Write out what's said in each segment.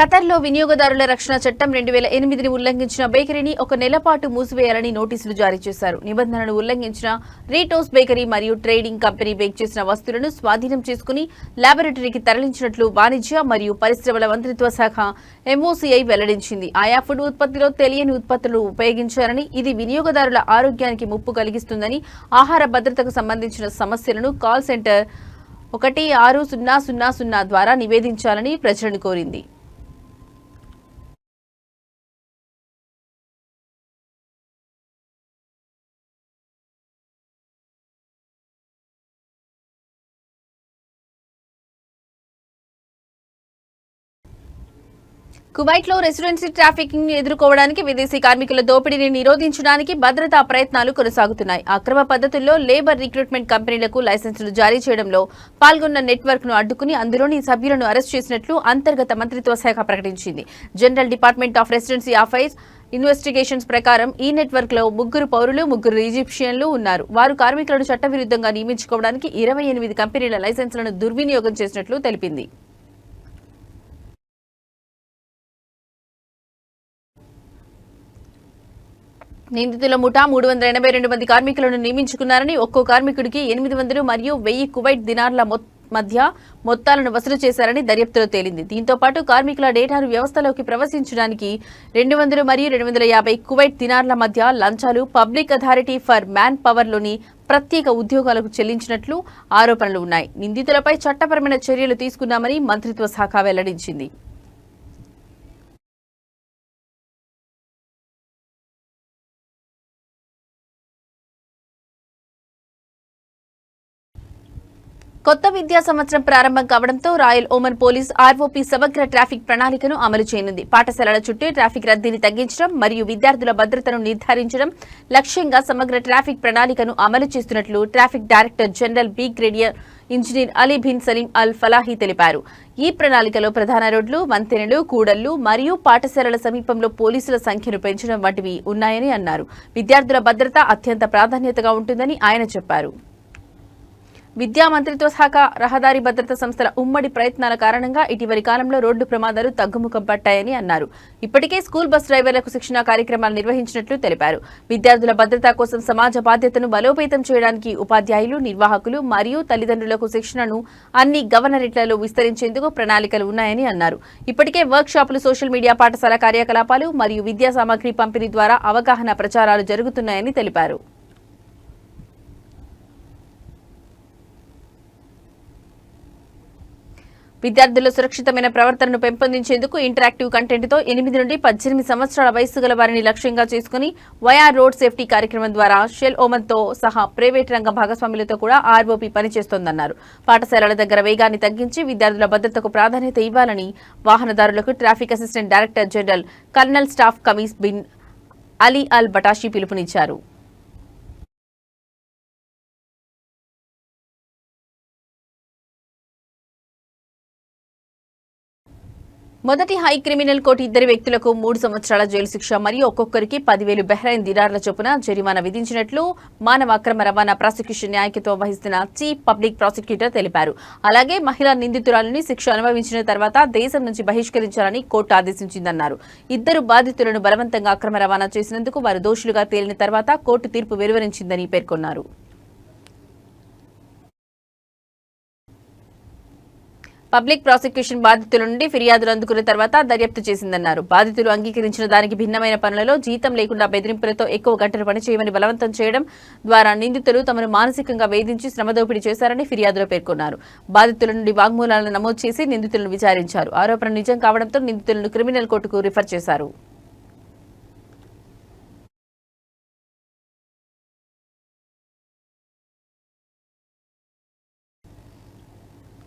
ఖతర్లో వినియోగదారుల రక్షణ చట్టం రెండు వేల ఎనిమిదిని ఉల్లంఘించిన బేకరీని ఒక నెల పాటు మూసివేయాలని నోటీసులు జారీ చేశారు. నిబంధనలు ఉల్లంఘించిన రీటోస్ బేకరీ మరియు ట్రేడింగ్ కంపెనీ బేక్ చేసిన వస్తువులను స్వాధీనం చేసుకుని ల్యాబొరేటరీకి తరలించినట్లు వాణిజ్య మరియు పరిశ్రమల మంత్రిత్వ శాఖ ఎంఓసీఐ వెల్లడించింది. ఆయా ఫుడ్ ఉత్పత్తిలో తెలియని ఉత్పత్తులు ఉపయోగించారని ఇది వినియోగదారుల ఆరోగ్యానికి ముప్పు కలిగిస్తుందని ఆహార భద్రతకు సంబంధించిన సమస్యలను కాల్ సెంటర్ ఒకటి ఆరు సున్నా సున్నా సున్నా ద్వారా నివేదించాలని ప్రజలను కోరింది. కువైట్లో రెసిడెన్సీ ట్రాఫికింగ్ ఎదుర్కోవడానికి విదేశీ కార్మికుల దోపిడీని నిరోధించడానికి భద్రతా ప్రయత్నాలు కొనసాగుతున్నాయి. అక్రమ పద్ధతుల్లో లేబర్ రిక్రూట్మెంట్ కంపెనీలకు లైసెన్సులు జారీ చేయడంలో పాల్గొన్న నెట్వర్క్ను అడ్డుకుని అందులోని సభ్యులను అరెస్ట్ చేసినట్లు అంతర్గత మంత్రిత్వ శాఖ ప్రకటించింది. General department of residency affairs investigations ప్రకారం ఈ నెట్వర్క్లో ముగ్గురు పౌరులు ముగ్గురు ఈజిప్షియన్లు ఉన్నారు. వారు కార్మికులను చట్టవిరుద్ధంగా నియమించుకోవడానికి ఇరవై ఎనిమిది కంపెనీల లైసెన్సులను దుర్వినియోగం చేసినట్లు తెలిపింది. నిందితుల ముఠా మూడు వందల ఎనభై రెండు మంది కార్మికులను నియమించుకున్నారని ఒక్కో కార్మికుడికి ఎనిమిది వందలు మరియు వెయ్యి కువైట్ దినార్ల మధ్య మొత్తాలను వసూలు చేశారని దర్యాప్తులో తేలింది. దీంతో పాటు కార్మికుల డేటాను వ్యవస్థలోకి ప్రవేశించడానికి రెండు వందలు మరియు రెండు వందల యాభై కువైట్ దినార్ల మధ్య లంచాలు పబ్లిక్ అథారిటీ ఫర్ మ్యాన్ పవర్లోని ప్రత్యేక ఉద్యోగాలకు చెల్లించినట్లు ఆరోపణలు ఉన్నాయి. నిందితులపై చట్టపరమైన చర్యలు తీసుకున్నామని మంత్రిత్వ శాఖ వెల్లడించింది. కొత్త విద్యా సంవత్సరం ప్రారంభం కావడంతో రాయల్ ఓమన్ పోలీస్ ఆర్ఓపీ సమగ్ర ట్రాఫిక్ ప్రణాళికను అమలు చేయనుంది. పాఠశాలల చుట్టూ ట్రాఫిక్ రద్దీని తగ్గించడం మరియు విద్యార్థుల భద్రతను నిర్ధారించడం లక్ష్యంగా సమగ్ర ట్రాఫిక్ ప్రణాళికను అమలు చేస్తున్నట్లు traffic director general brigadier engineer Ali bin Salim Al Falahi తెలిపారు. ఈ ప్రణాళికలో ప్రధాన రోడ్లు వంతెనలు కూడళ్ళు మరియు పాఠశాలల సమీపంలో పోలీసుల సంఖ్యను పెంచడం వంటివి ఉన్నాయని అన్నారు. విద్యార్థుల భద్రత అత్యంత ప్రాధాన్యతగా ఉంటుందని ఆయన చెప్పారు. విద్యా మంత్రిత్వ శాఖ రహదారి భద్రతా సంస్థల ఉమ్మడి ప్రయత్నాల కారణంగా ఇటీవలి కాలంలో రోడ్డు ప్రమాదాలు తగ్గుముఖం పట్టాయని అన్నారు. ఇప్పటికే స్కూల్ బస్ డ్రైవర్లకు శిక్షణ కార్యక్రమాలు నిర్వహించినట్లు తెలిపారు. విద్యార్థుల భద్రత కోసం సమాజ బాధ్యతను బలోపేతం చేయడానికి ఉపాధ్యాయులు నిర్వాహకులు మరియు తల్లిదండ్రులకు శిక్షణను అన్ని గవర్నరేట్లలో విస్తరించేందుకు ప్రణాళికలు ఉన్నాయని అన్నారు. ఇప్పటికే వర్క్ షాపులు సోషల్ మీడియా పాఠశాల కార్యకలాపాలు మరియు విద్యా సామగ్రి పంపిణీ ద్వారా అవగాహన ప్రచారాలు జరుగుతున్నాయని తెలిపారు. విద్యార్థుల సురక్షితమైన ప్రవర్తనను పెంపొందించేందుకు ఇంటరాక్టివ్ కంటెంట్తో ఎనిమిది నుండి పద్దెనిమిది సంవత్సరాల వయస్సు గల వారిని లక్ష్యంగా చేసుకుని వైఆర్ రోడ్ సేఫ్టీ కార్యక్రమం ద్వారా షెల్ ఓమన్తో సహా ప్రైవేట్ రంగ భాగస్వాములతో కూడా ఆర్ఓపీ పనిచేస్తోందన్నారు. పాఠశాలల దగ్గర వేగాన్ని తగ్గించి విద్యార్థుల భద్రతకు ప్రాధాన్యత ఇవ్వాలని వాహనదారులకు traffic assistant director general colonel staff Khamis bin Ali Al Batashi పిలుపునిచ్చారు. మొదటి హై క్రిమినల్ కోర్టు ఇద్దరు వ్యక్తులకు మూడు సంవత్సరాల జైలు శిక్ష మరియు ఒక్కొక్కరికి పదివేలు బెహ్రైన్ దినార్ల చొప్పున జరిమానా విధించినట్లు మానవ అక్రమ రవాణా ప్రాసిక్యూషన్ న్యాయకత్వం వహిస్తున్న చీఫ్ పబ్లిక్ ప్రాసిక్యూటర్ తెలిపారు. అలాగే మహిళా నిందితురాలని శిక్ష అనుభవించిన తర్వాత దేశం నుంచి బహిష్కరించాలని కోర్టు ఆదేశించిందన్నారు. ఇద్దరు బాధితులను బలవంతంగా అక్రమ రవాణా చేసినందుకు వారు దోషులుగా తేలిన తర్వాత కోర్టు తీర్పు వెలువరించిందని పేర్కొన్నారు. పబ్లిక్ ప్రాసిక్యూషన్ బాధితుల నుండి ఫిర్యాదులు అందుకున్న తర్వాత దర్యాప్తు చేసిందన్నారు. బాధితులు అంగీకరించిన దానికి భిన్నమైన పనులలో జీతం లేకుండా బెదిరింపులతో ఎక్కువ గంటలు పనిచేయమని బలవంతం చేయడం ద్వారా నిందితులు తమను మానసికంగా వేధించి శ్రమదోపిడీ చేశారని ఫిర్యాదులో పేర్కొన్నారు. బాధితుల నుండి వాగ్మూలాలను నమోదు చేసి నిందితులను విచారించారు. ఆరోపణ నిజం కావడంతో నిందితులను క్రిమినల్ కోర్టుకు రిఫర్ చేశారు.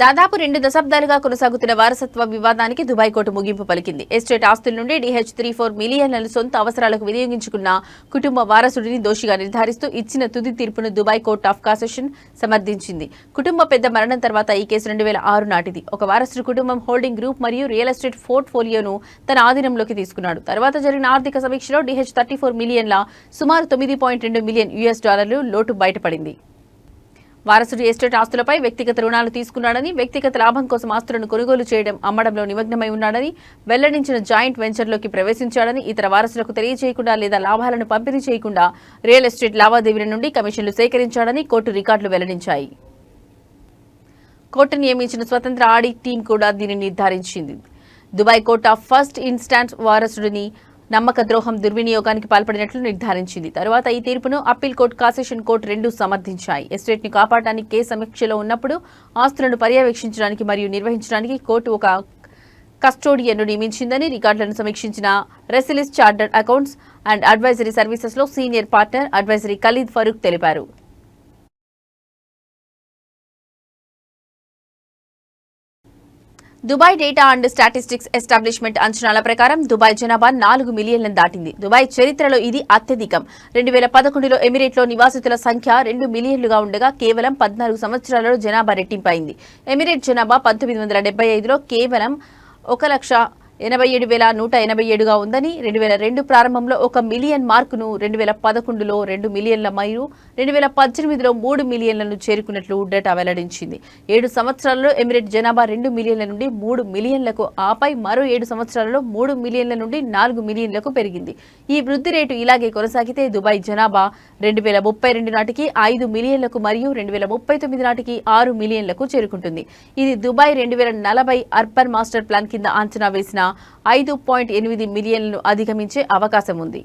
దాదాపు రెండు దశాబ్దాలుగా కొనసాగుతున్న వారసత్వ వివాదానికి దుబాయ్ కోర్టు ముగింపు పలికింది. ఎస్టేట్ ఆస్తుల నుండి డిహెచ్ త్రీ ఫోర్ మిలియన్లను సొంత అవసరాలకు వినియోగించుకున్న కుటుంబ వారసుడిని దోషిగా నిర్ధారిస్తూ ఇచ్చిన తుది తీర్పును దుబాయ్ కోర్ట్ ఆఫ్ కాసెషన్ సమర్థించింది. కుటుంబ పెద్ద మరణం తర్వాత ఈ కేసు రెండు వేల ఆరు నాటిది. ఒక వారసుడి కుటుంబం హోల్డింగ్ గ్రూప్ మరియు రియల్ ఎస్టేట్ పోర్ట్ఫోలియోను తన ఆధీనంలోకి తీసుకున్నాడు. తర్వాత జరిగిన ఆర్థిక సమీక్షలో డిహెచ్ థర్టీ ఫోర్ మిలియన్ల సుమారు తొమ్మిది పాయింట్ రెండు మిలియన్ యుఎస్ డాలర్లు లోటు బయటపడింది. వారసుడు ఎస్టేట్ ఆస్తులపై వ్యక్తిగత రుణాలు తీసుకున్నాడని వ్యక్తిగత లాభం కోసం ఆస్తులను కొనుగోలు చేయడం అమ్మడంలో నిమగ్నమై ఉన్నాడని వెల్లడించిన జాయింట్ వెంచర్లోకి ప్రవేశించాడని ఇతర వారసులకు తెలియజేయకుండా లేదా లాభాలను పంపిణీ చేయకుండా రియల్ ఎస్టేట్ లావాదేవీల నుండి కమిషన్లు సేకరించాడని కోర్టు రికార్డులు వెల్లడించాయి. కోర్టు నియమించిన స్వతంత్ర ఆడిట్ టీం కూడా దీనిని నిర్ధారించింది. Dubai court of first instance వారసుడిని నమ్మక ద్రోహం దుర్వినియోగానికి పాల్పడినట్లు నిర్ధారించింది. తరువాత ఈ తీర్పును అప్పీల్ కోర్టు కాసేషన్ కోర్టు రెండూ సమర్థించాయి. ఎస్టేట్ని కేసు సమీక్షలో ఉన్నప్పుడు ఆస్తులను పర్యవేక్షించడానికి మరియు నిర్వహించడానికి కోర్టు ఒక కస్టోడియన్ను నియమించిందని రికార్డులను సమీక్షించిన Resilis chartered accounts and advisory సర్వీసెస్లో senior partner advisory Khalid Farooq తెలిపారు. Dubai data and statistics establishment అంచనాల ప్రకారం దుబాయ్ జనాభా నాలుగు మిలియన్లను దాటింది. దుబాయ్ చరిత్రలో ఇది అత్యధికం. రెండు వేల పదకొండులో ఎమిరేట్లో నివాసితుల సంఖ్య రెండు మిలియన్లుగా ఉండగా కేవలం పద్నాలుగు సంవత్సరాలలో జనాభా రెట్టింపైంది. ఎమిరేట్ జనాభా పంతొమ్మిది వందల ఐదులో కేవలం ఒక లక్ష ఎనభై ఏడు వేల నూట ఎనభై ఏడుగా ఉందని రెండు వేల రెండు ప్రారంభంలో ఒక మిలియన్ మార్కును రెండు వేల పదకొండులో రెండు మిలియన్ల మరియు రెండు వేల పద్దెనిమిదిలో మూడు మిలియన్లను చేరుకున్నట్లు డేటా వెల్లడించింది. ఏడు సంవత్సరాలలో ఎమిరేట్ జనాభా రెండు మిలియన్ల నుండి మూడు మిలియన్లకు ఆపై మరో ఏడు సంవత్సరాలలో మూడు మిలియన్ల నుండి నాలుగు మిలియన్లకు పెరిగింది. ఈ వృద్ధి రేటు ఇలాగే కొనసాగితే దుబాయ్ జనాభా రెండు వేల ముప్పై రెండు నాటికి ఐదు మిలియన్లకు మరియు రెండు వేల ముప్పై తొమ్మిది నాటికి ఆరు మిలియన్లకు చేరుకుంటుంది. ఇది దుబాయ్ రెండు వేల నలభై అర్బన్ మాస్టర్ ప్లాన్ కింద అంచనా వేసిన ఐదు పాయింట్ ఎనిమిది మిలియన్లను అధిగమించే అవకాశం ఉంది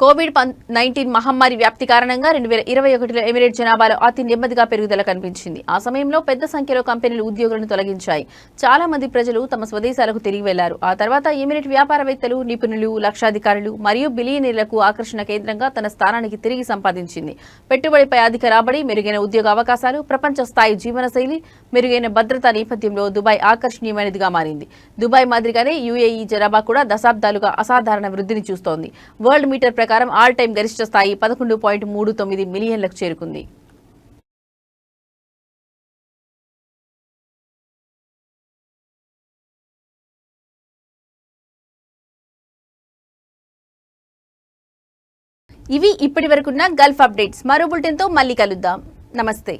కోవిడ్ నైన్టీన్ మహమ్మారి వ్యాప్తి కారణంగా రెండు వేల ఇరవై ఒకటిలో ఎమిరేట్ జనాభాలో అతి నెమ్మదిగా పెరుగుదల కనిపించింది. ఆ సమయంలో పెద్ద సంఖ్యలో కంపెనీలు ఉద్యోగులను తొలగించాయి. చాలా మంది ప్రజలు తమ స్వదేశాలకు తిరిగి వెళ్ళారు. ఆ తర్వాత ఎమిరేట్ వ్యాపారవేత్తలు నిపుణులు లక్షాధికారులు మరియు బిలియనీర్లకు ఆకర్షణ కేంద్రంగా తన స్థానానికి తిరిగి సంపాదించింది. పెట్టుబడిపై అధిక రాబడి మెరుగైన ఉద్యోగ అవకాశాలు ప్రపంచ స్థాయి జీవనశైలి మెరుగైన భద్రతా నేపథ్యంలో దుబాయ్ ఆకర్షణీయమైనదిగా మారింది. దుబాయ్ మాదిరిగానే యుఏఈ జనాభా కూడా దశాబ్దాలుగా అసాధారణ వృద్ధిని చూస్తోంది. వరల్డ్ మీటర్ ప్రకారం ఆల్ టైం గరిష్ట స్థాయి పదకొండు పాయింట్ మూడు తొమ్మిది మిలియన్లకు చేరుకుంది. ఇవి ఇప్పటి వరకున్న గల్ఫ్ అప్డేట్స్. మరో బులెటిన్తో మళ్ళీ కలుద్దాం. నమస్తే.